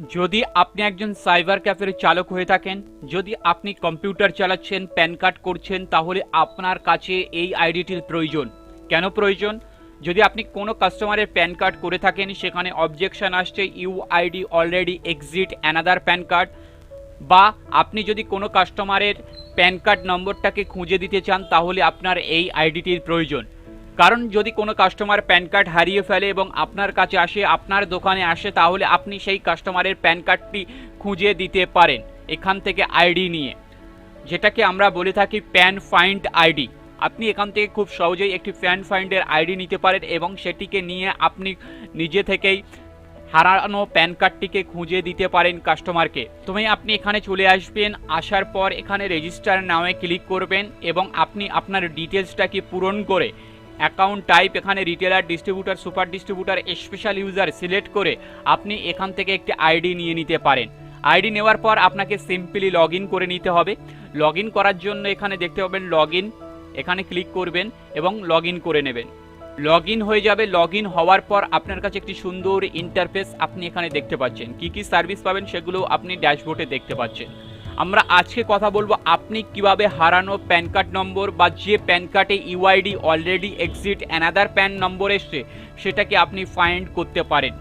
যদি আপনি একজন সাইবার ক্যাফের চালক হয়ে থাকেন, যদি আপনি কম্পিউটার চালাচ্ছেন, প্যান কার্ড করছেন, তাহলে আপনার কাছে এই আইডিটির প্রয়োজন। কেন প্রয়োজন? যদি আপনি কোনো কাস্টমারের প্যান কার্ড করে থাকেন, সেখানে অবজেকশন আসছে, U ID already exit another PAN card, বা আপনি যদি কোনো কাস্টমারের প্যান কার্ড নম্বরটাকে খুঁজে দিতে চান, তাহলে আপনার এই আইডিটির প্রয়োজন। কারণ যদি কোনো কাস্টমার প্যান কার্ড হারিয়ে ফেলে এবং আপনার কাছে আসে, আপনার দোকানে আসে, তাহলে আপনি সেই কাস্টমারের প্যান কার্ডটি খুঁজে দিতে পারেন এখান থেকে আইডি নিয়ে। যেটাকে আমরা বলে থাকি প্যান ফাইন্ড আইডি আপনি এখান থেকে খুব সহজেই একটি প্যান ফাইন্ডের আইডি নিতে পারেন এবং সেটিকে নিয়ে আপনি নিজে থেকেই হারানো প্যান কার্ডটিকে খুঁজে দিতে পারেন কাস্টমারকে তুমি আপনি এখানে চলে আসবেন, আসার পর এখানে রেজিস্টার নামে ক্লিক করবেন এবং আপনি আপনার ডিটেলসটাকে পূরণ করে অ্যাকাউন্ট টাইপ এখানে retailer distributor super distributor special user select করে আপনি এখান থেকে একটি আইডি নিয়ে নিতে পারেন। আইডি নেওয়ার পর আপনাকে সিম্পলি লগ করে নিতে হবে। লগ করার জন্য এখানে দেখতে পাবেন লগ এখানে ক্লিক করবেন এবং লগ করে নেবেন। লগ হয়ে যাবে। লগ হওয়ার পর আপনার কাছে একটি সুন্দর ইন্টারফেস আপনি এখানে দেখতে পাচ্ছেন। কি কি সার্ভিস পাবেন সেগুলো আপনি ড্যাশবোর্ডে দেখতে পাচ্ছেন। আমরা আজকে কথা বলব আপনি কীভাবে হারানো প্যান কার্ড নম্বর বা যে প্যান কার্ডে UID already exit another PAN number এসছে, সেটাকে আপনি ফাইন্ড করতে পারেন।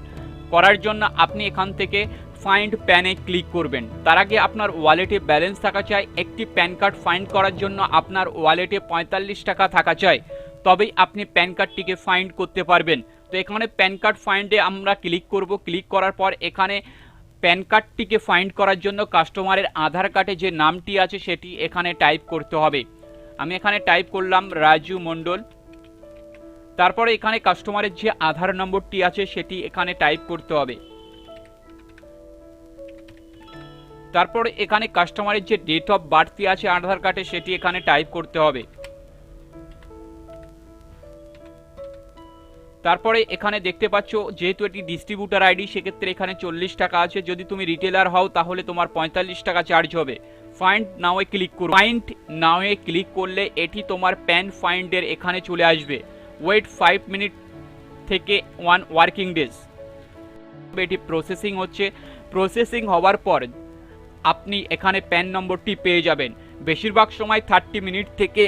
করার জন্য আপনি এখান থেকে ফাইন্ড প্যানে ক্লিক করবেন। তার আগে আপনার ওয়ালেটে ব্যালেন্স থাকা চাই। একটি প্যান কার্ড ফাইন্ড করার জন্য আপনার ওয়ালেটে পঁয়তাল্লিশ টাকা থাকা চাই। তবেই আপনি প্যান কার্ডটিকে ফাইন্ড করতে পারবেন। তো এখানে প্যান কার্ড ফাইন্ডে আমরা ক্লিক করব। ক্লিক করার পর এখানে প্যান কার্ডটিকে ফাইন্ড করার জন্য কাস্টমারের আধার কার্ডে যে নামটি আছে সেটি এখানে টাইপ করতে হবে। আমি এখানে টাইপ করলাম রাজু মণ্ডল। তারপরে এখানে কাস্টমারের যে আধার নম্বরটি আছে সেটি এখানে টাইপ করতে হবে। তারপর এখানে কাস্টমারের যে ডেট অফ বার্থটি আছে আধার কার্ডে সেটি এখানে টাইপ করতে হবে। তারপরে এখানে দেখতে পাচ্ছ, যেহেতু এটি ডিস্ট্রিবিউটার আইডি সেক্ষেত্রে এখানে চল্লিশ টাকা আছে। যদি তুমি রিটেলার হও, তাহলে তোমার পঁয়তাল্লিশ টাকা চার্জ হবে। ফাইন্ড নাওয়ে ক্লিক করো। ফাইন্ড নাওয়ে ক্লিক করলে এটি তোমার প্যান ফাইন্ডের এখানে চলে আসবে। ওয়েট ফাইভ মিনিট থেকে ওয়ান ওয়ার্কিং ডেজ এটি প্রসেসিং হচ্ছে। প্রসেসিং হওয়ার পর আপনি এখানে প্যান নম্বরটি পেয়ে যাবেন। বেশিরভাগ সময় থার্টি মিনিট থেকে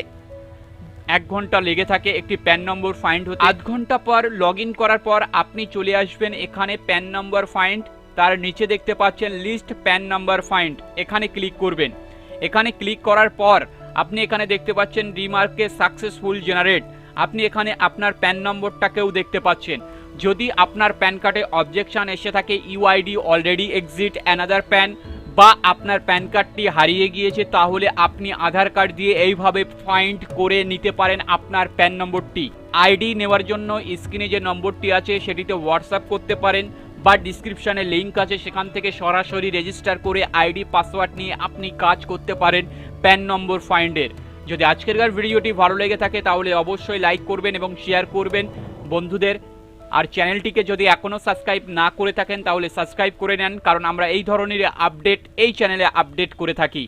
এক ঘণ্টা লেগে থাকে একটি প্যান নম্বর ফাইন্ড হতে। আধ ঘণ্টা পর লগ করার পর আপনি চলে আসবেন এখানে প্যান নম্বর ফাইন্ড তার নিচে দেখতে পাচ্ছেন লিস্ট প্যান নাম্বার ফাইন্ড এখানে ক্লিক করবেন। এখানে ক্লিক করার পর আপনি এখানে দেখতে পাচ্ছেন রিমার্কে সাকসেসফুল জেনারেট আপনি এখানে আপনার প্যান নম্বরটাকেও দেখতে পাচ্ছেন। যদি আপনার প্যান কার্ডে অবজেকশন এসে থাকে UID already exit another PAN বা আপনার প্যান কার্ডটি হারিয়ে গিয়েছে, তাহলে আপনি আধার কার্ড দিয়ে এইভাবে ফাইন্ড করে নিতে পারেন আপনার প্যান নম্বরটি। আইডি নেওয়ার জন্য স্ক্রিনে যে নম্বরটি আছে, সেটিতে হোয়াটসঅ্যাপ করতে পারেন বা ডিসক্রিপশানে লিঙ্ক আছে, সেখান থেকে সরাসরি রেজিস্টার করে আইডি পাসওয়ার্ড নিয়ে আপনি কাজ করতে পারেন প্যান নম্বর ফাইন্ডের যদি আজকেরকার ভিডিওটি ভালো লেগে থাকে, তাহলে অবশ্যই লাইক করবেন এবং শেয়ার করবেন। বন্ধুদের আর চ্যানেলটিকে যদি এখনও সাবস্ক্রাইব না করে থাকেন, তাহলে সাবস্ক্রাইব করে নেন, কারণ আমরা এই ধরনের আপডেট, এই চ্যানেলে আপডেট করে থাকি।